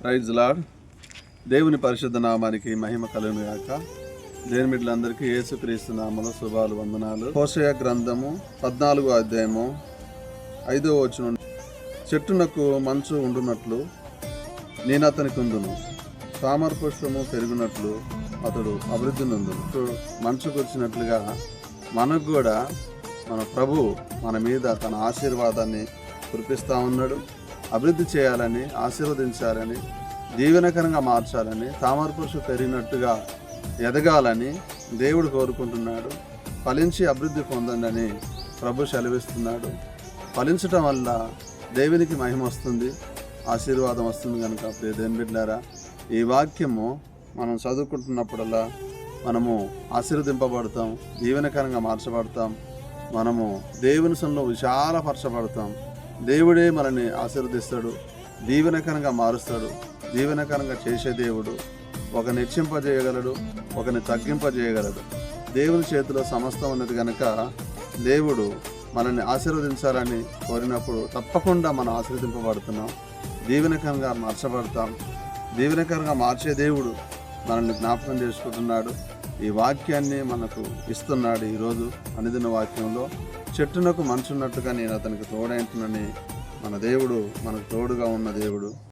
Praise lord దేవుని పరిశుద్ధ నామానికి మహిమ కలుగును గాక. దేని బిడ్డలందరికీ యేసుక్రీస్తు నామల శుభాలు వందనాలు. హోషయ గ్రంథము పద్నాలుగో అధ్యాయము ఐదో వచనం. చెట్టునకు మంచు ఉండునట్లు నేను అతనికి ఉందును తామర పుష్పము పెరిగినట్లు అతడు అభివృద్ధి నందును. మంచుకు వచ్చినట్లుగా మనకు కూడా మన ప్రభు మన మీద తన ఆశీర్వాదాన్ని కురిపిస్తూ ఉన్నాడు. అభివృద్ధి చేయాలని ఆశీర్వదించాలని దీవెనకరంగా మార్చాలని తామర పురుషు పెరిగినట్టుగా ఎదగాలని దేవుడు కోరుకుంటున్నాడు. ఫలించి అభివృద్ధి పొందండి అని ప్రభు సెలవిస్తున్నాడు. ఫలించటం వల్ల దేవునికి మహిమ వస్తుంది ఆశీర్వాదం వస్తుంది కనుక ప్రియ బిడ్డారా ఈ వాక్యము మనం చదువుకుంటున్నప్పుడల్లా మనము ఆశీర్వదింపబడతాం దీవెనకరంగా మార్చబడతాం మనము దేవుని సన్లో విశాలపరచబడతాం. దేవుడే మనల్ని ఆశీర్వదిస్తాడు దీవెనకరంగా మారుస్తాడు. దీవెనకరంగా చేసే దేవుడు ఒక హెచ్చింపజేయగలడు ఒకరిని తగ్గింపజేయగలడు. దేవుని చేతిలో సమస్తం ఉన్నది కనుక దేవుడు మనల్ని ఆశీర్వదించాలని కోరినప్పుడు తప్పకుండా మనం ఆశీర్వదింపబడుతున్నాం. దీవెనకరంగా మార్చబడతాం. దీవెనకరంగా మార్చే దేవుడు మనల్ని జ్ఞాపకం చేసుకుంటున్నాడు. ఈ వాక్యాన్ని మనకు ఇస్తున్నాడు ఈరోజు అనుదిన వాక్యంలో. చెట్టునకు మనసున్నట్టుగా నేను అతనికి తోడైంటునని మన దేవుడు మనకు తోడుగా ఉన్న దేవుడు.